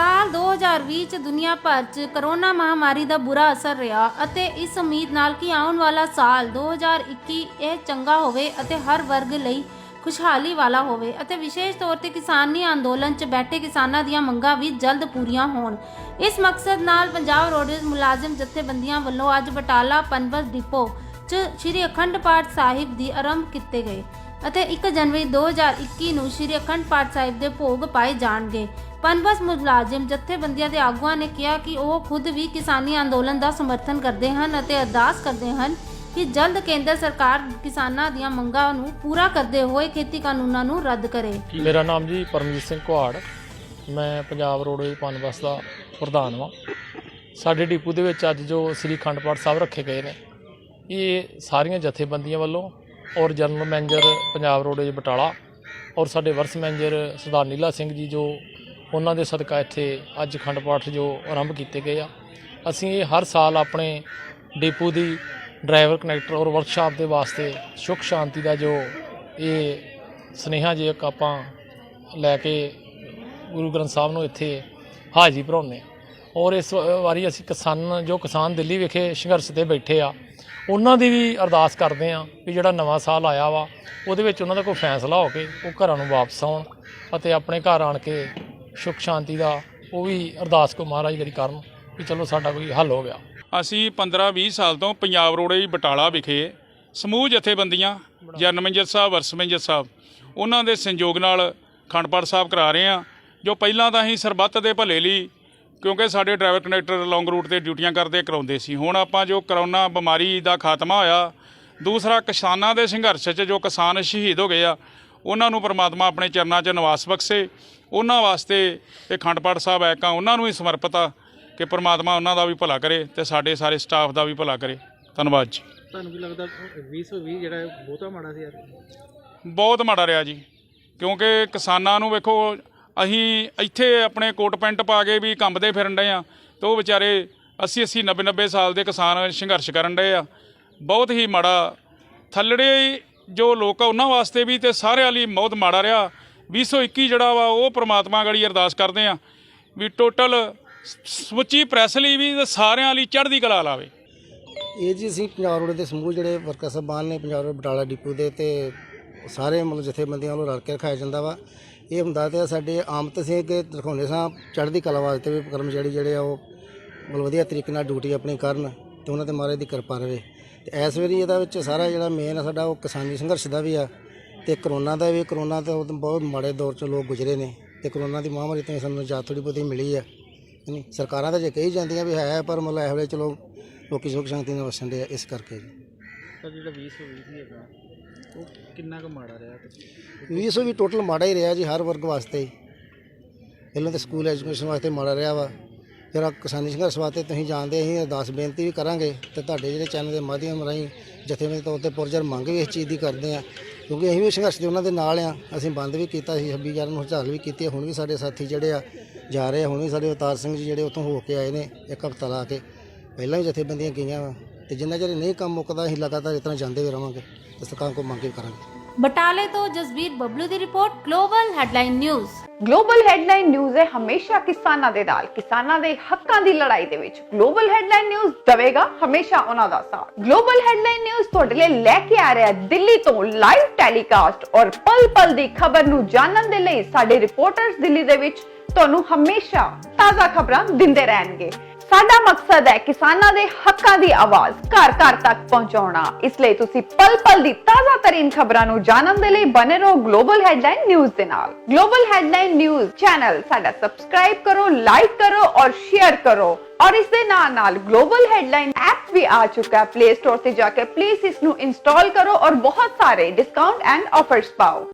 ਸਾਲ 2020 ਚ ਦੁਨੀਆ ਭਰ ਚ ਕਰੋਨਾ ਮਹਾਮਾਰੀ ਦਾ ਬੁਰਾ ਅਸਰ ਰਿਹਾ ਅਤੇ ਇਸ ਉਮੀਦ ਨਾਲ ਕਿ ਆਉਣ ਵਾਲਾ ਸਾਲ 2021 ਇਹ ਚੰਗਾ ਹੋਵੇ ਅਤੇ ਹਰ ਵਰਗ ਲਈ ਖੁਸ਼ਹਾਲੀ ਵਾਲਾ ਹੋਵੇ ਅਤੇ ਵਿਸ਼ੇਸ਼ ਤੌਰ ਤੇ ਕਿਸਾਨੀ ਅੰਦੋਲਨ 'ਚ ਬੈਠੇ ਕਿਸਾਨਾਂ ਦੀਆਂ ਮੰਗਾਂ ਵੀ ਜਲਦ ਪੂਰੀਆਂ ਹੋਣ। ਇਸ ਮਕਸਦ ਨਾਲ ਪੰਜਾਬ ਰੋਡਵੇਜ਼ ਮੁਲਾਜ਼ਮ ਜਥੇਬੰਦੀਆਂ ਵੱਲੋਂ ਅੱਜ ਬਟਾਲਾ ਪਨਬਸ ਡਿਪੋ 'ਚ ਸ੍ਰੀ ਅਖੰਡ ਪਾਠ ਸਾਹਿਬ ਦੀ ਆਰੰਭ ਕੀਤੇ ਗਏ ਅਤੇ 1 ਜਨਵਰੀ 2021 ਨੂੰ ਸ੍ਰੀ ਅਖੰਡ ਪਾਠ ਸਾਹਿਬ ਦੇ ਭੋਗ ਪਾਏ ਜਾਣਗੇ। ਪਨਬਸ ਮੁਲਾਜ਼ਮ ਜਥੇਬੰਦੀਆਂ ਦੇ ਆਗੂਆਂ ਨੇ ਕਿਹਾ ਕਿ ਉਹ ਖੁਦ ਵੀ ਕਿਸਾਨੀ ਅੰਦੋਲਨ ਦਾ ਸਮਰਥਨ ਕਰਦੇ ਹਨ ਅਤੇ ਅਰਦਾਸ ਕਰਦੇ ਹਨ ਕਿ ਜਲਦ ਕੇਂਦਰ ਸਰਕਾਰ ਕਿਸਾਨਾਂ ਦੀਆਂ ਮੰਗਾਂ ਨੂੰ ਪੂਰਾ ਕਰਦੇ ਹੋਏ ਖੇਤੀ ਕਾਨੂੰਨਾਂ ਨੂੰ ਰੱਦ ਕਰੇ। ਮੇਰਾ ਨਾਮ ਜੀ ਪਰਮਜੀਤ ਸਿੰਘ ਕੁਹਾੜ। ਮੈਂ ਪੰਜਾਬ ਰੋਡਵੇਜ਼ ਪਨਬਸ ਦਾ ਪ੍ਰਧਾਨ ਵਾਂ। ਸਾਡੇ ਡਿਪੂ ਦੇ ਵਿੱਚ ਅੱਜ ਜੋ ਸ੍ਰੀ ਅਖੰਡ ਪਾਠ ਸਾਹਿਬ ਰੱਖੇ ਗਏ ਨੇ, ਇਹ ਸਾਰੀਆਂ ਜਥੇਬੰਦੀਆਂ ਵੱਲੋਂ ਔਰ general manager Punjab roadways Batala ਔਰ ਸਾਡੇ ਵਰਸ ਮੈਨੇਜਰ ਸਰਦਾਰ ਨੀਲਾ ਸਿੰਘ ਜੀ ਜੋ ਉਹਨਾਂ ਦੇ ਸਦਕਾ ਇੱਥੇ ਅੱਜ ਖੰਡ ਪਾਠ ਜੋ ਆਰੰਭ ਕੀਤੇ ਗਏ ਆ। ਅਸੀਂ ਇਹ ਹਰ ਸਾਲ ਆਪਣੇ ਡਿਪੂ ਦੀ ਡਰਾਈਵਰ ਕਨੈਕਟਰ ਔਰ ਵਰਕਸ਼ਾਪ ਦੇ ਵਾਸਤੇ ਸੁਖ ਸ਼ਾਂਤੀ ਦਾ ਜੋ ਇਹ ਸਨੇਹਾ ਜੇ ਆਪਾਂ ਲੈ ਕੇ ਗੁਰੂ ਗ੍ਰੰਥ ਸਾਹਿਬ ਨੂੰ ਇੱਥੇ ਹਾਜ਼ਰੀ ਭਰਾਉਂਦੇ ਹਾਂ। ਔਰ ਇਸ ਵਾਰੀ ਅਸੀਂ ਕਿਸਾਨ, ਜੋ ਕਿਸਾਨ ਦਿੱਲੀ ਵਿਖੇ ਸੰਘਰਸ਼ ਤੇ ਬੈਠੇ ਆ, ਉਹਨਾਂ ਦੀ ਵੀ ਅਰਦਾਸ ਕਰਦੇ ਆ ਵੀ ਜਿਹੜਾ ਨਵਾਂ ਸਾਲ ਆਇਆ ਵਾ, ਉਹਦੇ ਵਿੱਚ ਉਹਨਾਂ ਦਾ ਕੋਈ ਫੈਸਲਾ ਹੋ ਕੇ ਉਹ ਘਰਾਂ ਨੂੰ ਵਾਪਸ ਆਉਣ ਅਤੇ ਆਪਣੇ ਘਰ ਆਣ ਕੇ ਸੁਖ ਸ਼ਾਂਤੀ ਦਾ, ਉਹ ਵੀ ਅਰਦਾਸ ਕੋ ਮਹਾਰਾਜ ਗਰੀ ਕਰਨ ਵੀ ਚਲੋ ਸਾਡਾ ਕੋਈ ਹੱਲ ਹੋ ਗਿਆ। ਅਸੀਂ 15-20 ਸਾਲ ਤੋਂ ਪੰਜਾਬ ਰੋਡੇ ਬਟਾਲਾ ਵਿਖੇ ਸਮੂਹ ਜਥੇਬੰਦੀਆਂ ਜਨਰਲ ਮੈਨੇਜਰ ਸਾਹਿਬ, ਵਰਸ ਮੈਨੇਜਰ ਸਾਹਿਬ, ਉਹਨਾਂ ਦੇ ਸੰਯੋਗ ਨਾਲ ਖੰਡਪੜ ਸਾਹਿਬ ਕਰਾ ਰਹੇ ਹਾਂ, ਜੋ ਪਹਿਲਾਂ ਤਾਂ ਅਸੀਂ ਸਰਬੱਤ ਦੇ ਭਲੇ ਲਈ ਕਿਉਂਕਿ ਸਾਡੇ ਡਰਾਈਵਰ ਕੰਡਕਟਰ ਲੌਂਗ ਰੂਟ ਤੇ ਡਿਊਟੀਆਂ ਕਰਦੇ ਕਰਾਉਂਦੇ ਸੀ, ਹੁਣ ਆਪਾਂ ਜੋ ਕਰੋਨਾ ਬਿਮਾਰੀ ਦਾ ਖਾਤਮਾ ਹੋਇਆ, ਦੂਸਰਾ ਕਿਸਾਨਾਂ ਦੇ ਸੰਘਰਸ਼ 'ਚ ਜੋ ਕਿਸਾਨ ਸ਼ਹੀਦ ਹੋ ਗਏ ਆ ਉਹਨਾਂ ਨੂੰ ਪ੍ਰਮਾਤਮਾ ਆਪਣੇ ਚਰਨਾਂ 'ਚ ਨਿਵਾਸ ਬਖਸ਼ੇ। ਉਹਨਾਂ ਵਾਸਤੇ ਇਹ ਖੰਡਪੜ ਸਾਹਿਬ ਐਕਾਂ ਉਹਨਾਂ ਨੂੰ ਹੀ ਸਮਰਪਿਤ ਆ ਕਿ ਪ੍ਰਮਾਤਮਾ ਉਹਨਾਂ ਦਾ ਵੀ ਭਲਾ ਕਰੇ ਤੇ ਸਾਡੇ ਸਾਰੇ ਸਟਾਫ ਦਾ ਵੀ ਭਲਾ ਕਰੇ। ਧੰਨਵਾਦ ਜੀ। ਤੁਹਾਨੂੰ ਕੀ ਲੱਗਦਾ 2020 ਜਿਹੜਾ ਬਹੁਤਾ ਮਾੜਾ ਸੀ ਯਾਰ? ਬਹੁਤ ਮਾੜਾ ਰਿਹਾ ਜੀ। ਕਿਉਂਕਿ ਕਿਸਾਨਾਂ ਨੂੰ ਵੇਖੋ ਅਸੀਂ ਇੱਥੇ ਆਪਣੇ ਕੋਟ ਪੈਂਟ ਪਾ ਕੇ ਵੀ ਕੰਬਦੇ ਫਿਰਨ ਡਏ ਆ ਤੇ ਉਹ ਵਿਚਾਰੇ 80 80 90 90 ਸਾਲ ਦੇ ਕਿਸਾਨ ਸੰਘਰਸ਼ ਕਰਨ ਡਏ ਆ। ਬਹੁਤ ਹੀ ਮਾੜਾ ਥੱਲੜੇ ਜੋ ਲੋਕ ਆ, ਉਹਨਾਂ ਵਾਸਤੇ ਵੀ ਤੇ ਸਾਰਿਆਂ ਲਈ ਬਹੁਤ ਮਾੜਾ ਰਿਹਾ। 2021 ਜਿਹੜਾ ਵਾ, ਉਹ ਪ੍ਰਮਾਤਮਾ ਗੜੀ ਅਰਦਾਸ ਕਰਦੇ ਆ ਵੀ ਟੋਟਲ ਸਮੁੱਚੀ ਪ੍ਰੈਸ ਲਈ ਵੀ ਤੇ ਸਾਰਿਆਂ ਲਈ ਚੜ੍ਹਦੀ ਕਲਾ ਲਾਵੇ। ਇਹ ਜੀ ਅਸੀਂ ਪੰਜਾਬ ਰੋਡ ਦੇ ਸਮੂਹ ਜਿਹੜੇ ਵਰਕਰ ਸਾਹਿਬਾਨ ਨੇ, ਪੰਜਾਬ ਰੋਡ ਬਟਾਲਾ ਡਿਪੂ ਦੇ ਤੇ ਸਾਰੇ ਮਤਲਬ ਜਥੇਬੰਦੀਆਂ ਵੱਲੋਂ ਰਲ ਕੇ ਰਖਾਇਆ ਜਾਂਦਾ ਵਾ। ਇਹ ਹੁੰਦਾ ਤੇ ਸਾਡੇ ਆਮ ਤੇ ਅਸੀਂ ਕਿ ਦਿਖਾਉਂਦੇ ਸਾਂ ਚੜ੍ਹਦੀ ਕਲਾ ਵਾਸਤੇ ਵੀ ਕਰਮਚਾਰੀ ਜਿਹੜੇ ਆ, ਉਹ ਮਤਲਬ ਵਧੀਆ ਤਰੀਕੇ ਨਾਲ ਡਿਊਟੀ ਆਪਣੀ ਕਰਨ ਤੇ ਉਹਨਾਂ ਤੇ ਮਹਾਰਾਜ ਦੀ ਕਿਰਪਾ ਰਵੇ। ਤੇ ਇਸ ਵਾਰੀ ਇਹਦਾ ਵਿੱਚ ਸਾਰਾ ਜਿਹੜਾ ਮੇਨ ਆ ਸਾਡਾ ਉਹ ਕਿਸਾਨੀ ਸੰਘਰਸ਼ ਦਾ ਵੀ ਆ ਤੇ ਕਰੋਨਾ ਦਾ ਵੀ ਕਰੋਨਾ ਤੇ ਬਹੁਤ ਮਾੜੇ ਦੌਰ ਚ ਲੋਕ ਗੁਜ਼ਰੇ ਨੇ ਤੇ ਕਰੋਨਾ ਦੀ ਮਹਾਮਾਰੀ ਤੋਂ ਸਾਨੂੰ ਨਿਜਾਤ ਥੋੜੀ ਬਹੁਤੀ ਮਿਲੀ ਆ ਨਹੀਂ ਸਰਕਾਰਾਂ ਤਾਂ ਜੇ ਕਹੀ ਜਾਂਦੀਆਂ ਵੀ ਹੈ ਪਰ ਮਤਲਬ ਇਹੋ ਵੇਲੇ ਚਲੋ ਲੋਕੀ ਸੁੱਖ ਸ਼ਾਂਤੀ ਨਾਲ ਵਸਣ ਦੇ ਇਸ ਕਰਕੇ ਜੀ। ਪਰ ਜਿਹੜਾ 2020 ਸੀ ਹੈਗਾ ਉਹ ਕਿੰਨਾ ਕੁ ਮਾੜਾ ਰਿਹਾ? ਤੇ 20 ਵੀ ਟੋਟਲ ਮਾੜਾ ਹੀ ਰਿਹਾ ਜੀ ਹਰ ਵਰਗ ਵਾਸਤੇ। ਪਹਿਲਾਂ ਤਾਂ ਸਕੂਲ ਐਜੂਕੇਸ਼ਨ ਵਾਸਤੇ ਮਾੜਾ ਰਿਹਾ ਵਾ। ਜਿਹੜਾ ਕਿਸਾਨੀ ਸੰਘਰਸ਼ ਵਾਸਤੇ ਤੁਸੀਂ ਜਾਣਦੇ ਅਸੀਂ ਅਰਦਾਸ ਬੇਨਤੀ ਵੀ ਕਰਾਂਗੇ ਤੇ ਤੁਹਾਡੇ ਜਿਹੜੇ ਚੈਨਲ ਦੇ ਮਾਧਿਅਮ ਰਾਹੀਂ ਜਥੇਬੰਦੀ ਤੌਰ ਤੇ ਪੁਰਜਰ ਮੰਗ ਵੀ ਇਸ ਚੀਜ਼ ਦੀ ਕਰਦੇ ਆ ਕਿਉਂਕਿ ਅਸੀਂ ਵੀ ਸੰਘਰਸ਼ ਦੇ ਉਹਨਾਂ ਦੇ ਨਾਲ ਆ ਅਸੀਂ ਬੰਦ ਵੀ ਕੀਤਾ ਸੀ 26 ਜਨ ਨੂੰ ਹੜਤਾਲ ਵੀ ਕੀਤੀ ਹੈ। ਹੁਣ ਵੀ ਸਾਡੇ ਸਾਥੀ ਜਿਹੜੇ ਆ, ਜਾ ਰਹੇ ਆ। ਹੁਣ ਵੀ ਸਾਡੇ ਅਵਤਾਰ ਸਿੰਘ ਜੀ ਜਿਹੜੇ ਉੱਥੋਂ ਹੋ ਕੇ ਆਏ ਨੇ, ਇੱਕ ਹਫ਼ਤਾ ਲਾ ਕੇ। ਪਹਿਲਾਂ ਵੀ ਜਥੇਬੰਦੀਆਂ ਗਈਆਂ ਵਾ ਤੇ ਜਿੰਨਾ ਚਿਰ ਨਹੀਂ ਕੰਮ ਮੁੱਕਦਾ, ਅਸੀਂ ਲਗਾਤਾਰ ਇਸ ਤਰ੍ਹਾਂ ਜਾਂਦੇ ਵੀ ਰਵਾਂਗੇ। ਤੇ ਸਰਕਾਰ ਕੋਲ ਮੰਗ ਵੀ ਕਰਾਂਗੇ। ਬਟਾਲੇ ਤੋਂ ਜਸਬੀਰ ਬਬਲੂ ਦੀ report global headline news global headline news ਹੈ ਹਮੇਸ਼ਾ ਕਿਸਾਨਾਂ ਦੇ ਨਾਲ, ਕਿਸਾਨਾਂ ਦੇ ਹੱਕਾਂ ਦੀ ਲੜਾਈ ਦੇ ਵਿੱਚ। ਗਲੋਬਲ ਹੈਡਲਾਈਨ ਨਿਊਜ਼ ਦਵੇਗਾ ਹਮੇਸ਼ਾ ਉਹਨਾਂ ਦਾ ਸਾਥ। ਗਲੋਬਲ ਹੈਡਲਾਈਨ ਨਿਊਜ਼ ਤੁਹਾਡੇ ਲਈ ਲੈ ਕੇ ਆ ਰਿਹਾ ਹੈ ਦਿੱਲੀ ਤੋਂ ਲਾਈਵ ਟੈਲੀਕਾਸਟ ਔਰ ਪਲ ਪਲ ਦੀ ਖਬਰ ਨੂੰ ਜਾਣਨ ਦੇ ਲਈ ਸਾਡੇ ਰਿਪੋਰਟਰਸ ਦਿੱਲੀ ਦੇ ਵਿੱਚ ਤੁਹਾਨੂੰ ਹਮੇਸ਼ਾ ਤਾਜ਼ਾ ਖਬਰਾਂ ਦਿੰਦੇ ਰਹਿਣਗੇ। ਸਾਡਾ ਮਕਸਦ ਹੈ ਕਿਸਾਨਾਂ ਦੇ ਹੱਕਾਂ ਦੀ ਆਵਾਜ਼ ਘਰ ਘਰ ਤੱਕ ਪਹੁੰਚਾਉਣਾ। ਇਸ ਲਈ ਤੁਸੀਂ ਪਲ ਪਲ ਦੀ ਤਾਜ਼ਾ ਤਰੀਨ ਖਬਰਾਂ ਨੂੰ ਜਾਣਨ ਦੇ ਲਈ ਬਨੇ ਰਹੋ ਗਲੋਬਲ ਹੈਡਲਾਈਨ ਨਿਊਜ਼ ਦੇ ਨਾਲ। ਗਲੋਬਲ ਹੈਡਲਾਈਨ ਨਿਊਜ਼ ਚੈਨਲ ਸਾਡਾ ਸਬਸਕ੍ਰਾਈਬ ਕਰੋ ਲਾਈਕ ਕਰੋ ਔਰ ਸ਼ੇਅਰ ਕਰੋ। ਔਰ ਇਸ ਦੇ ਨਾਲ ਨਾਲ ਗਲੋਬਲ ਹੈਡਲਾਈਨ ਐਪ ਵੀ ਆ ਚੁੱਕਾ ਹੈ। ਪਲੇ ਸਟੋਰ ਤੇ ਜਾ ਕੇ ਪਲੀਜ਼ ਇਸ ਨੂੰ ਇੰਸਟਾਲ ਕਰੋ ਔਰ ਬਹੁਤ ਸਾਰੇ ਡਿਸਕਾਊਂਟ ਐਂਡ ਆਫਰਸ ਪਾਓ।